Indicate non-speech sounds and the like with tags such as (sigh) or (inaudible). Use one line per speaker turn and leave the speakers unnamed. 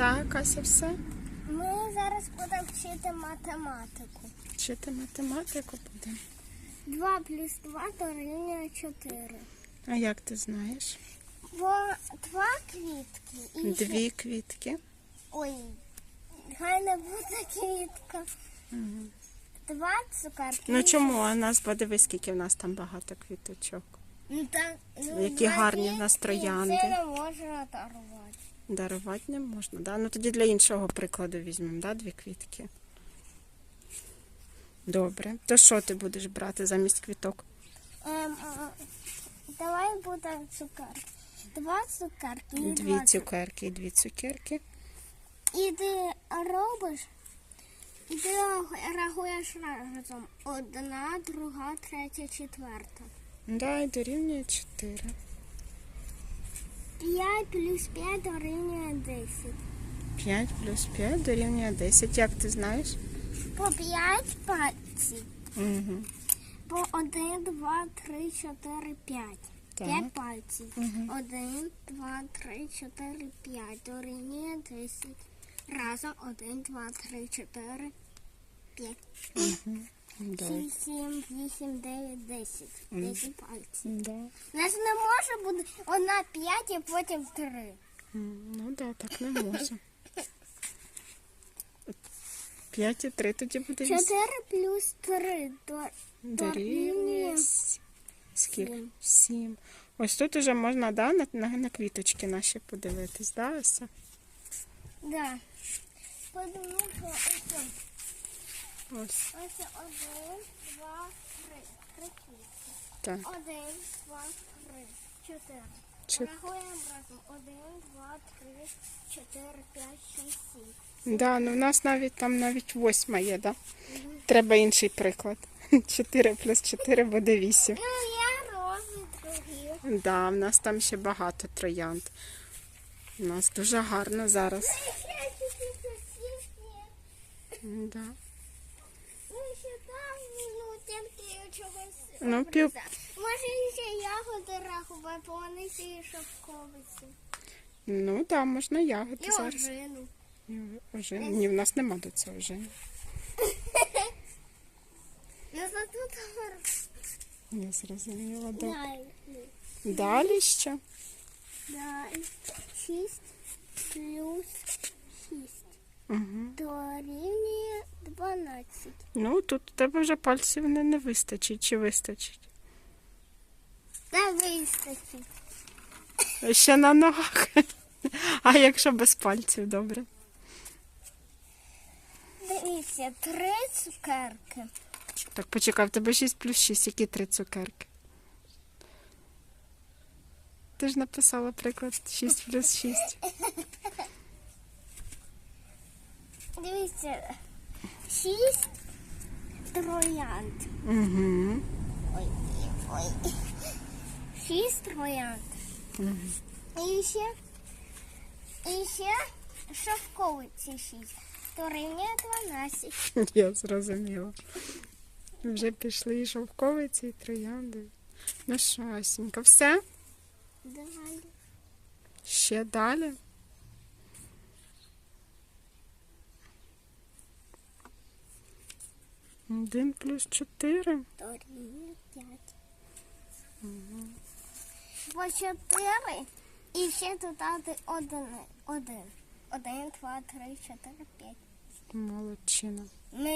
Так, Ася, все.
Ми зараз будемо вчити математику.
Вчити математику будемо.
2 плюс 2 дорівнює 4.
А як ти знаєш?
Бо два квітки і ще-
Дві квітки.
Ой, хай не буде квітка. Два цукерки.
Ну чому? А нас подивись, скільки в нас там багато квіточок.
Ну, так, ну,
Які
два
гарні в
квітки,
нас троянди.
Це не можна дарувати.
Дарувати не можна, да? Ну тоді для іншого прикладу візьмемо, да? Дві квітки. Добре. То що ти будеш брати замість квіток?
Ем, давай буде цукерки. Два цукерки і
Дві
два
цукерки і дві цукерки.
І ти робиш, і ти рахуєш разом. Одна, друга, третя, четверта.
Да, і дорівнює 4.
5 плюс 5 дорівнює 10.
5 плюс 5 дорівнює 10. Як ти знаєш?
По 5 пальців.
Угу.
По 1, 2, 3, 4, 5.
Так.
5 пальців.
Мгм.
1, 2, 3, 4, 5 дорівнює 10. Разом 1, 2, 3, 4, 5.
Добре.
6, 7, 8, 9, 10. 10 пальців.
Да.
У нас не може бути одна 5 і потім 3.
М, Ну да, так не може. 5 і 3 тоді буде
4 плюс 3 до...
Дорівнює скільки?
сім.
7. Ось тут уже можна да, на, на, на квіточки наші подивитись, да, Ася?
Да. Що ось
Ось
ось один, два, три. Три квітки.
так.
Один, два, три, чотири.
Чот-
Рахуємо разом. Один, два, три, чотири, п'ять, шість, сім.
Да, ну в нас навіть там навіть восьма є, да? Треба інший приклад. (laughs) 4 плюс 4 буде 8.
Ну, я рози другі.
Да, в нас там ще багато троянд. У нас дуже гарно зараз. Да.
Ну,
пів-.
Може, ще ягоди рахувати, бо вони ще і шовковиці.
Ну так, можна ягоди
І
зараз.
ожину.
І Вже ні, в нас нема до цього вже. (laughs)
Ну, тут
Не зрозуміла. Да.
Дай.
Далі ще.
Дай. Шість плюс шість.
Угу.
Дорівнює дванадцять.
Ну тут у тебе вже пальців не, не вистачить чи вистачить.
Та вистачить.
Ще на ногах. (laughs) А якщо без пальців, добре.
Дивіться, три цукерки.
Так, почекай, в тебе 6 плюс 6, які три цукерки. Ти ж написала приклад 6 плюс 6.
Дивіться, шість троянд.
Угу.
Ой, ой. Шість троянд. І ще, і ще шовковиці шість. Дорівнює дванадцять. (laughs)
Я зрозуміла. Вже пішли і шовковиці, і троянди. Ну що, Асінька, все?
Далі.
Ще далі. Один плюс чотири.
Три, п'ять. По чотири. І ще додати один. Один. Один, два, три, чотири, п'ять.
Молодчина.
Ми